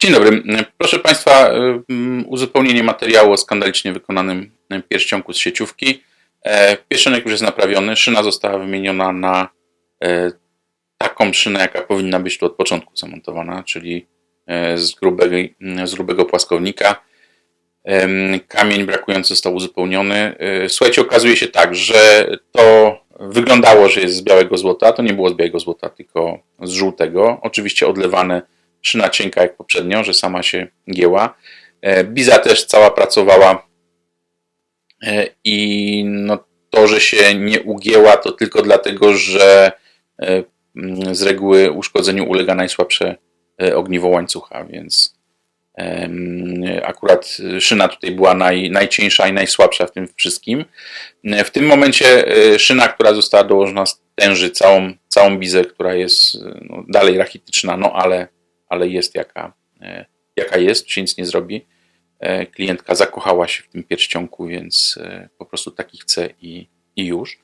Dzień dobry. Proszę Państwa, mm, uzupełnienie materiału o skandalicznie wykonanym pierścionku z sieciówki. E, Pierścionek już jest naprawiony. Szyna została wymieniona na e, taką szynę, jaka powinna być tu od początku zamontowana, czyli e, z grubego, z grubego płaskownika. Kamień brakujący został uzupełniony. Słuchajcie, okazuje się tak, że to wyglądało, że jest z białego złota. To nie było z białego złota, tylko z żółtego. Oczywiście odlewane szyna cienka jak poprzednio, że sama się gięła. E, Biza też cała pracowała E, i no to, że się nie ugięła, to tylko dlatego, że e, mm, z reguły uszkodzeniu ulega najsłabsze ogniwo łańcucha, więc akurat szyna tutaj była naj, najcieńsza i najsłabsza w tym wszystkim. W tym momencie szyna, która została dołożona, stęży całą, całą bizę, która jest no, dalej rachityczna, no ale, ale jest jaka, e, jaka jest, się nic nie zrobi. E, Klientka zakochała się w tym pierścionku, więc e, po prostu taki chce i, i już.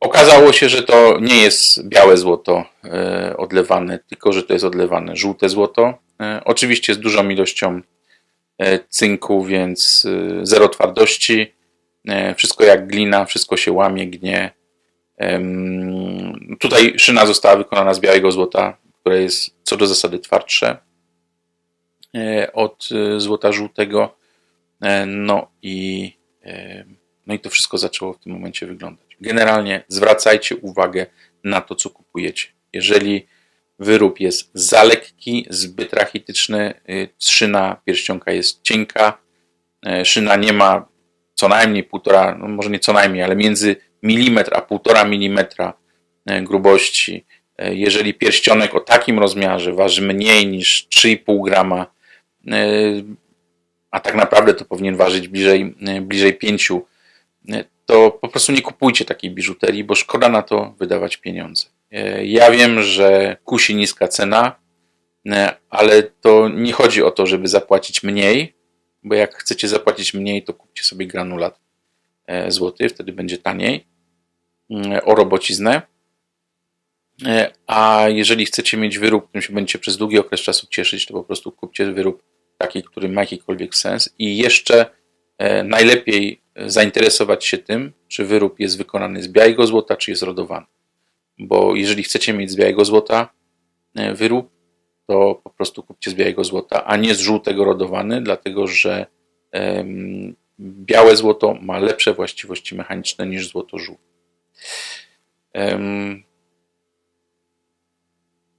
Okazało się, że to nie jest białe złoto odlewane, tylko że to jest odlewane żółte złoto. Oczywiście z dużą ilością cynku, więc zero twardości. Wszystko jak glina, wszystko się łamie, gnie. Tutaj szyna została wykonana z białego złota, które jest co do zasady twardsze e, od e, złota żółtego. E, No i, no i to wszystko zaczęło w tym momencie wyglądać. Generalnie zwracajcie uwagę na to, co kupujecie. Jeżeli wyrób jest za lekki, zbyt rachityczny, y, szyna pierścionka jest cienka, szyna nie ma co najmniej półtora, no może nie co najmniej, ale między milimetr a półtora milimetra grubości. E, Jeżeli pierścionek o takim rozmiarze waży mniej niż 3,5 grama, e, a tak naprawdę to powinien ważyć bliżej, e, bliżej 5, e, to po prostu nie kupujcie takiej biżuterii, bo szkoda na to wydawać pieniądze. E, Ja wiem, że kusi niska cena, e, ale to nie chodzi o to, żeby zapłacić mniej, bo jak chcecie zapłacić mniej, to kupcie sobie granulat e, złoty, wtedy będzie taniej o robociznę. E, A jeżeli chcecie mieć wyrób, którym się będziecie przez długi okres czasu cieszyć, to po prostu kupcie wyrób taki, który ma jakikolwiek sens i jeszcze e, najlepiej zainteresować się tym, czy wyrób jest wykonany z białego złota, czy jest rodowany. Bo jeżeli chcecie mieć z białego złota e, wyrób, to po prostu kupcie z białego złota, a nie z żółtego rodowany, dlatego że białe złoto ma lepsze właściwości mechaniczne niż złoto żółte.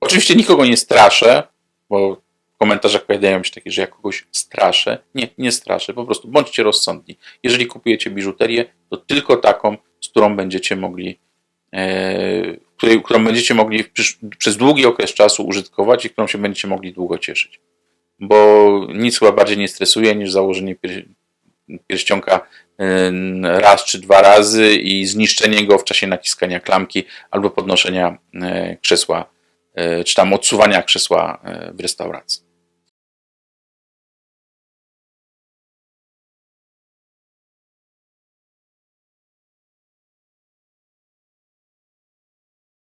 Oczywiście nikogo nie straszę, bo w komentarzach pojawiają się takie, że ja kogoś straszę. Nie, nie straszę, po prostu bądźcie rozsądni. Jeżeli kupujecie biżuterię, to tylko taką, z którą będziecie mogli, e, którą będziecie mogli przez długi okres czasu użytkować i którą się będziecie mogli długo cieszyć. Bo nic chyba bardziej nie stresuje niż założenie pier- pierścionka e, raz czy dwa razy i zniszczenie go w czasie naciskania klamki albo podnoszenia e, krzesła, czy tam odsuwania krzesła e, w restauracji.